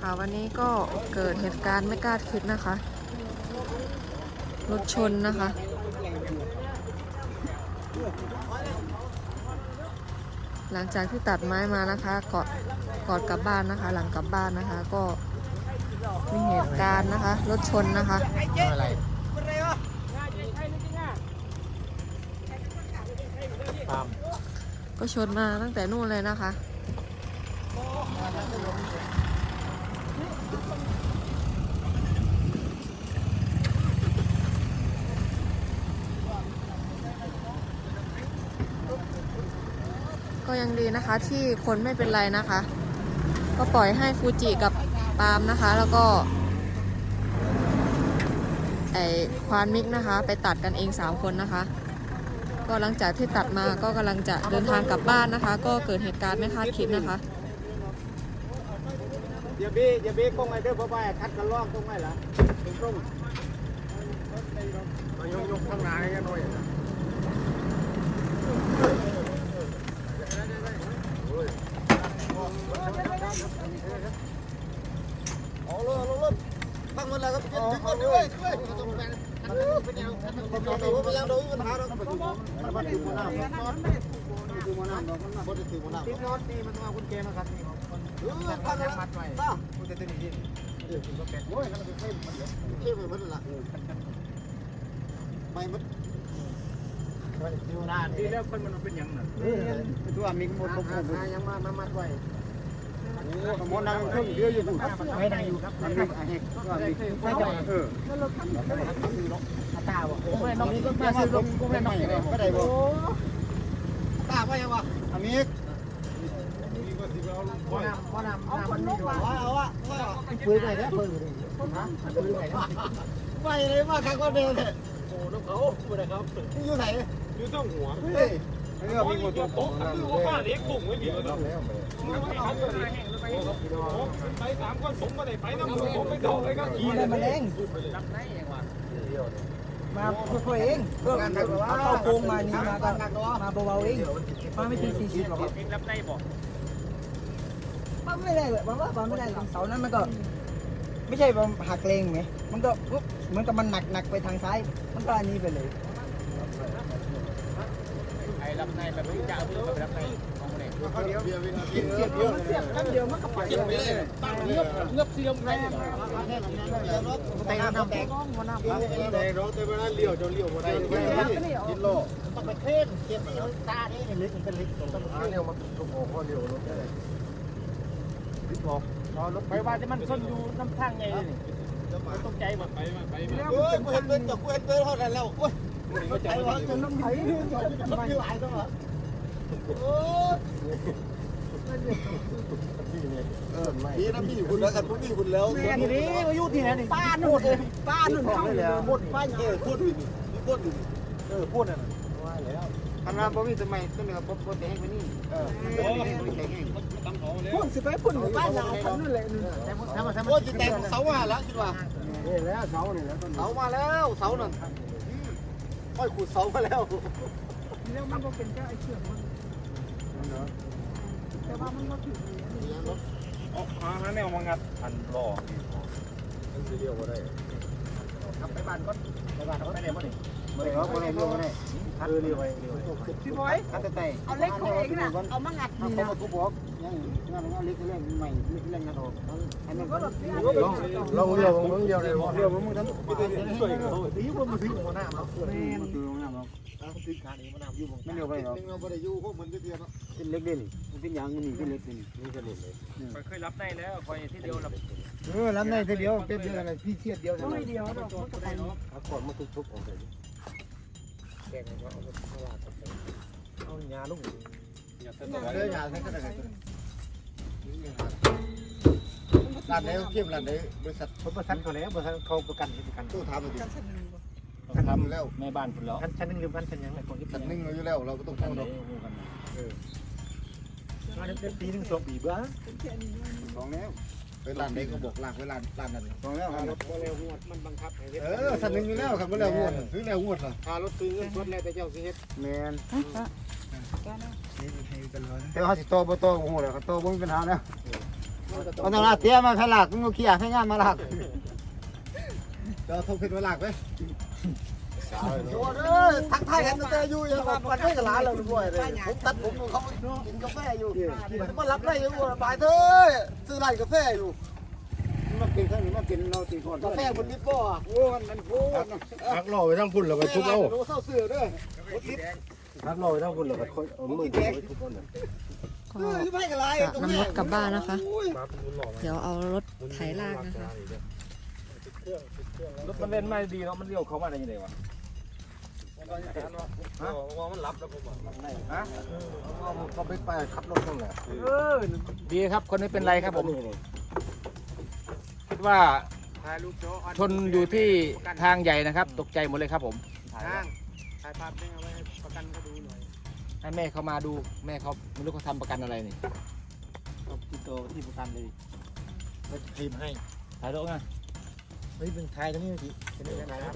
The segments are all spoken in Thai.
ค่ะวันนี้ก็เกิดเหตุการณ์ไม่คาดคิดนะคะ รถชนนะคะ หลังจากที่ตัดไม้มานะคะกอดกอดกลับบ้านนะคะ หลังกลับบ้านนะคะ ก็มีเหตุการณ์นะคะ รถชนนะคะอะไรก็ชนมาตั้งแต่นู่นเลยนะคะ ก็ยังดีนะคะที่คนไม่เป็นไรนะคะ ก็ปล่อยให้ฟูจิกับปาล์มนะคะ แล้วก็ไอควานมิกนะคะ ไปตัดกันเอง 3 คนนะคะ ก็หลังจากที่ตัดมาก็กำลังจะเดินทางกลับบ้านนะคะ ก็เกิดเหตุการณ์ไม่คาดคิดนะคะ อย่าบี้อย่าบี้กล้องไอ้เด้อพ่อบ้าคัดกันลอกตรงไหนล่ะตรงตรงมายกยกข้างหน้าให้กันหน่อยเอาเลยเอาเลยตั้งมันแล้วครับยึดยึดก่อนด้วยด้วยเป็นยังเป็นยังเป็นยังโดนปัญหาเรามันมันถือหัวหน้ามันถือหัวหน้าเรามันมันถือหัวหน้าที่รถนี่มันต้องเอากุญแจมาครับนี่เออมันตั้งยัแล้วงมัดไว้ตั้งมัน จะตึงที่โอ้ยนั่นเป็นเข้มมันเยอะเข้มไปหมดละไม่หมดอยู่นานที่แล้วคนมันเป็นยังไงตัวมีหมดครบหมดยังมามามัดไว้โอ้หมดนั่งเครื่องเยอะอยู่ไม่ได้อยู่ครับมันมีอะไรก็มีไม่ได้เออตาบอกไม่น้องนี่ก็มาซื้อลงก็ไม่น้องไม่ได้บ่ตาว่ายังวะอามิก พ่อนำพ่อนลูกว่าเอาวะว่าปืนไหนเนี่ยปืนฮะปืนไหนเนี่ยไปเลยมาครั้งก็เดินเลยโอ้น้องเขาปืนไหนครับอยู่ไหนอยู่ต้องหัวเฮ้ยเรื่องมีหมดตัวตคือว่าป้าเด็กกลุ่มไม่ผิดแล้วมึงไม่ทำเลยไปสามคนผมมาได้ไปน้ำผมไม่ตกเลยก็ขี่ได้มาเล้งมาค่อยๆเองก็เอาเข้าโกงมานี่มาก็มาเบาๆเองมาไม่ถึงสี่สิบหรอกรับได้บอก ปั๊มไม่ได้เลยปั๊มว่าปั๊มไม่ได้หลังเสานั้นมันก็ ไม่ใช่ปั๊มหักเลงไหมมันก็ปุ๊บเหมือนกับมันหนักหนักไปทางซ้าย มันก็อันนี้ไปเลยไอ้รับในแบบนี้จะเอาเรื่อรับในของไหนเขาเดียวเดียวเดียวเสียบเดียวเสียบกันเดียวมันก็ไปเดียวเลยเลยตั้งเงือบเงือบเสียมไรแต่น้ำแตกหัวน้ำครับแต่รถแต่เวลาเลี้ยวจะเลี้ยวบ่ได้กินโลต้องไปเข้มเสียบที่เขาตานี่เล็กเป็นเล็กต้องเลี้ยวมาถูกหัวเลี้ยวรถได้รี บบอกรถไปว่าจะมันชนอยู่น้ำทางไงนี่ต้องใจหมดไปมาไปมาเฮ้ยกูเห็นเป็นกับกูเห็นเป็นเท่านั้นแล้วโอ้ยไอ้ว่าจะน้ำไผ่มันมีหลายตัวเหรอโอ้ดีนะพี่คุณแล้วกันพวกพี่คุณแล้วแม่นี่มาอยู่ที่ไหนนี่ป้าหนุนเลยป้าหนุนเข้าเลยพูดป้าเออพูดดิพูดดิเออพูดน่ะว่าแล้ว ทำงานบ่มีทำไมต้องมีบ่บ่แต่ให้มานี่เออบ่ให้บ่แต่ให้ตั้งเขาเลยพุ่นสิไปพุ่นป้ายาวพันนู่นเลยนู่นแต่แต่แต่โอ้จิแต่เสามาแล้วคิดว่านี่แล้วเสานี่แล้วเสามาแล้วเสานั่นค่อยขุดเสามาแล้วแล้วมันก็เป็นแค่ไอ้เชือกมันแต่ว่ามันก็ถึงอ๋อหาแนวมางัดพันหล่อมันสิเลี้ยวบ่ได้ขับไปบ้านก็ไปบ้านเขาไปไหนบ่นี่ บ่ได้บ่ได้เลี้ยวบ่ได้คัดเลี้ยวไปเลี้ยวพี่บอยคัดแต่เอาเล็กของเองนะเอามางัดเขานี่มานะกูบอกยังงานงานเล็กเล่นใหม่เล็กเล่นกันออกให้มันก็รถลองลองเลี้ยวมึงเลี้ยวเลยเลี้ยวมึงทั้งไปเรื่อยช่วยเขาตีว่ามึงถึงหัวหน้าเนาะมันคือหัวหน้าเนาะติดขานี่มันนำอยู่บนไม่เลี้ยวไปเนาะเราบ่ได้อยู่พวกมันเตี้ยเนาะเป็นเล็กเด่นมันเป็นยางมันนี่เป็นเล็กนี่นี่ก็เล็กเลยเคยรับได้แล้วคอยที่เดียวรับเออรับได้เดียวเต็มเดียวอะไรพี่เชียดเดียวน้อยเดียวดอกมันก็ไปเอาก่อนมาทุบๆออกไป แกงเอาเอาตลาดเอาหญ้าลูกอย่าเอเต้นอหญ้าใส่ก็ได้ร้านไหนเข้มร้านไหนบริษัทผมประชันเขาแล้วประชันเขาประกันประกันตู้ทำเลยทำแล้วแม่บ้านคุณแล้วชั้นหนนึงหรือชั้นชั้นยังไงคนที่ชั้นหนึ่งเราอยู่แล้วเราก็ต้องเข้าดอกมาเป็นปีหนึ่งสองปีบ้อสองแล้ว ไปร้านไหนก็บอกร้านไปร้านร้านนั้นสองแล้วรถเร็วงวดมันบังคับให้เออชั้นหนึ่งอยู่แล้วครับไม่แล้วงวดซื้อแล้วงวดล่ะพารถซื้อเงินสดแล้วแต่เจ้าสิเฮ็ดแมนแต่เขาสิโตบ่โตโอ้โหแล้วเขาโตบ่มีปัญหาแล้วเอาต้องลากเตี้ยมาขลักมึงเอาขี้ยให้งามมาหลักเดี๋ยวทงขึ้นมาหลักไหมโอ้ย ทักทายกันแต่อยู่ยังมาปันไม่กับหลานเราด้วยเลยผมตัดผมเขากินกาแฟอยู่มารับได้อยู่บายเถอะซื้อร้านกาแฟอยู่มากินข้างนี้มากินเราตีก่อนกาแฟบนลิฟต์บ่โอ้มันมันโอ้มันพักรอไปทั้งพุ่นแล้วไปทุบเอาโเศร้าเสือเด้อพักรอไปทั้งพุ่นแล้วไปค่อยเอามือไปทุบเอาน่ะก็เออไม่กับไรจะนำรถกลับบ้านนะคะ เดี๋ยวเอารถไถลากนะคะรถมันเล่นไม่ดีเนาะมันเลี้ยวเข้ามาได้ยังไงวะ มันรับแล้วผมฮะก็ไปไปขับรถตรงไหนดีครับคนนี้เป็นไรครับผมคิดว่าชนอยู่ที่ทางใหญ่นะครับ ตกใจหมดเลยครับผมทางถ่ายภาพนี่เอาไว้ประกันเขาดูหน่อยให้แม่เขามาดูแม่เขาไม่รู้เขาทำประกันอะไรนี่เอาติดตัวที่ประกันเลยไปทีมให้ถ่ายรูปไงเฮ้ยเป็นไทยตรงนี้สิเป็นยังไงนะ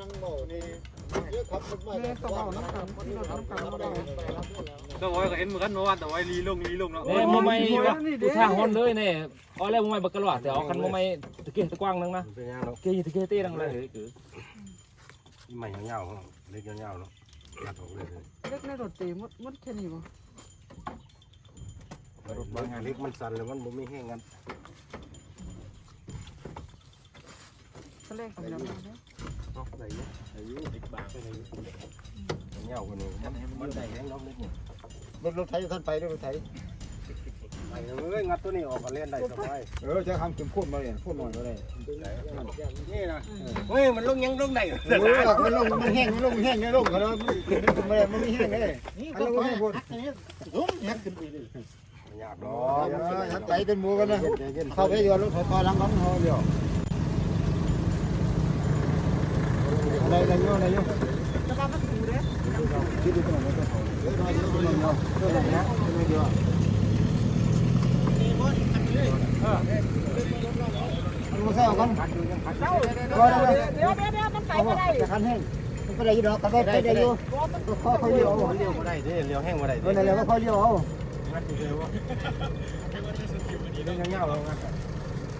นั่งโบนี่ เยอะครับไม่ได้ต้องเอาน้ำตาลที่เราน้ำตาลมาได้ต้องไว้ก็เห็นเหมือนกันเมื่อวานแต่ไว้ลีลงลีลงเนาะเนี่ยมไม่ดูทางฮอนเลยเนี่ยเอาแล้วมไม่บักกะหลอดแต่เอาคันมไม่ตะเกียบตะกว้างนึงนะเป็นยังเนาะเกียร์ตะเกียบเต้นังเลยคือใหม่ยาวๆเล็กยาวๆเนาะตัดออกเลยเล็กในรถตีมดมดแค่นี้บ่รถมันเล็กมันสั่นแล้วมันบ่มีแห้งกันก็เล็กของเราเนาะได้อยู่ได้อยู่เล็กบางได้อยู่ยาวกว่านี้มันได้แห้งน้องเล็กนี่งรถรถไถท่านไปด้วยรถไถไปเลยงัดตัวนี้ออกก็เล่นได้สบายเออจะทำจุ่มพ่นมาเลยพ่นหน่อยมาเลยนี่นะเฮ้ยมันลงยังลงได้เออมันลงมันแห้งมันลงแห้งเนี่ยลงเขาแล้วขึ้นไม่มันไม่แห้งเลยอันลงแห้งพ่นลุ้มแห้งขึ้นไปเลยยากอ๋เนาะทักไปเป็นหมูกันนะเข้าไปอยู่รถไฟฟ้าลังบังเขาเดียว อะไรอะไรอยู่อะไรอยู่จะมาดูเด้ที่ดูตรงไหนก็เขาเออมาดูตรงนั้นเนาะ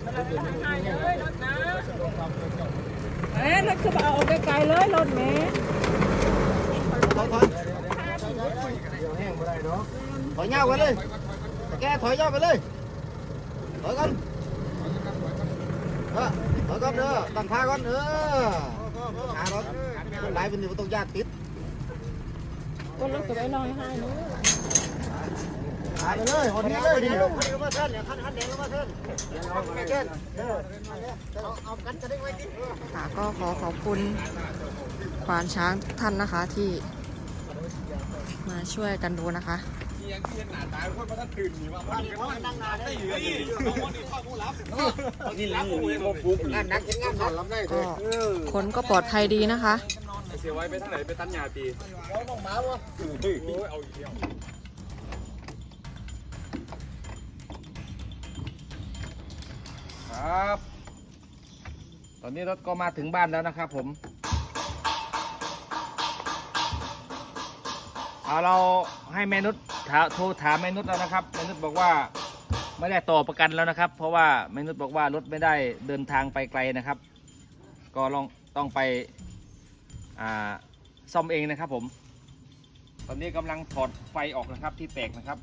เออนะไม่เดียวมันมาเศร้ากันเดี๋ยวเดี๋ยวเดี๋ยวมันไปไม่ได้จะคันแห้งมันไปได้อยู่ดอกกันไปได้อยู่ก็ข้อเขาเลี้ยวเอา เลี้ยวบ่ได้เด้เลี้ยวแห้งบ่ได้ เออนั่นแหละก็ข้อเลี้ยวเอา งัดอยู่เดียวว่าเรื่องยาวๆแล้วงัด เอ๊ะรถคือเอาไกลๆเลยรถแม่ ถอยถอย เลี้ยวแห้งบ่ได้เนาะ ถอยเงาไปเลยแกถอยเงาไปเลยถอยกันเออถอยกันเด้อตั้งท่ากันเออหารถคนหลายเป็นอยู่ต้องยากติด ก็รถจะไปนอนให้หนู หาไปเลยคนนี้เลยดิลงมาเส้นเนี่ยคันคันแดงลงมาเส้นเส้นเอากันจะได้ไว้ดิค่ะก็ขอขอบคุณควานช้างทุกท่านนะคะที่มาช่วยกันดูนะคะงานนักงานนอนรับได้ก็คนก็ปลอดภัยดีนะคะเสียไว้ไปทางไหนไปตั้นยาตีต้องหมาว ครับ ตอนนี้รถก็มาถึงบ้านแล้วนะครับผมเอาเราให้แม่นุชโทรถามแม่นุชแล้วนะครับแม่นุชบอกว่าไม่ได้ต่อประกันแล้วนะครับ เพราะว่าแม่นุชบอกว่ารถไม่ได้เดินทางไปไกลนะครับ ก็ลองต้องไปซ่อมเองนะครับผม ตอนนี้กำลังถอดไฟออกนะครับที่แตกนะครับ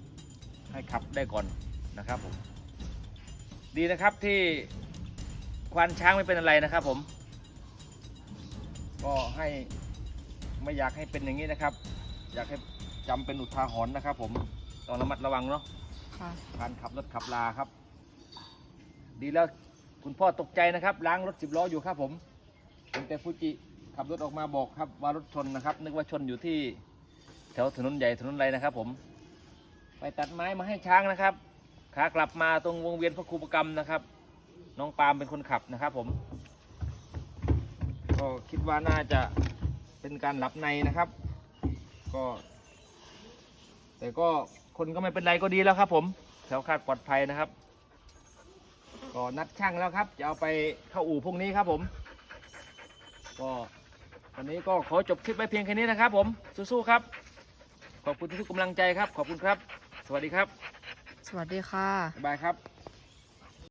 ให้ขับได้ก่อนนะครับผม ดีนะครับที่ควานช้างไม่เป็นอะไรนะครับผม ก็ให้ไม่อยากให้เป็นอย่างนี้นะครับ อยากให้จำเป็นอุทาหรณ์นะครับ ผมต้องระมัดระวังเนาะค่ะการขับรถขับลาครับ ดีแล้วคุณพ่อตกใจนะครับ ล้างรถสิบล้ออยู่ครับผมเป็นแต่ฟูจิขับรถออกมาบอกครับว่ารถชนนะครับ นึกว่าชนอยู่ที่แถวถนนใหญ่ถนนอะไรนะครับ ผม ไปตัดไม้มาให้ช้างนะครับ ขากลับมาตรงวงเวียนพระครูประกรรมนะครับ น้องปาล์มเป็นคนขับนะครับผมก็คิดว่าน่าจะเป็นการหลับในนะครับ ก็ แต่ก็คนก็ไม่เป็นไรก็ดีแล้วครับ ผมแถวคาดปลอดภัยนะครับ ก็นัดช่างแล้วครับ จะเอาไปเข้าอู่พรุ่งนี้ครับผม ก็วันนี้ก็ขอจบคลิปไว้เพียงแค่นี้นะครับ ผมสู้ๆครับ ขอบคุณทุกกำลังใจครับ ขอบคุณครับ สวัสดีครับ สวัสดีค่ะ บ๊ายบายครับ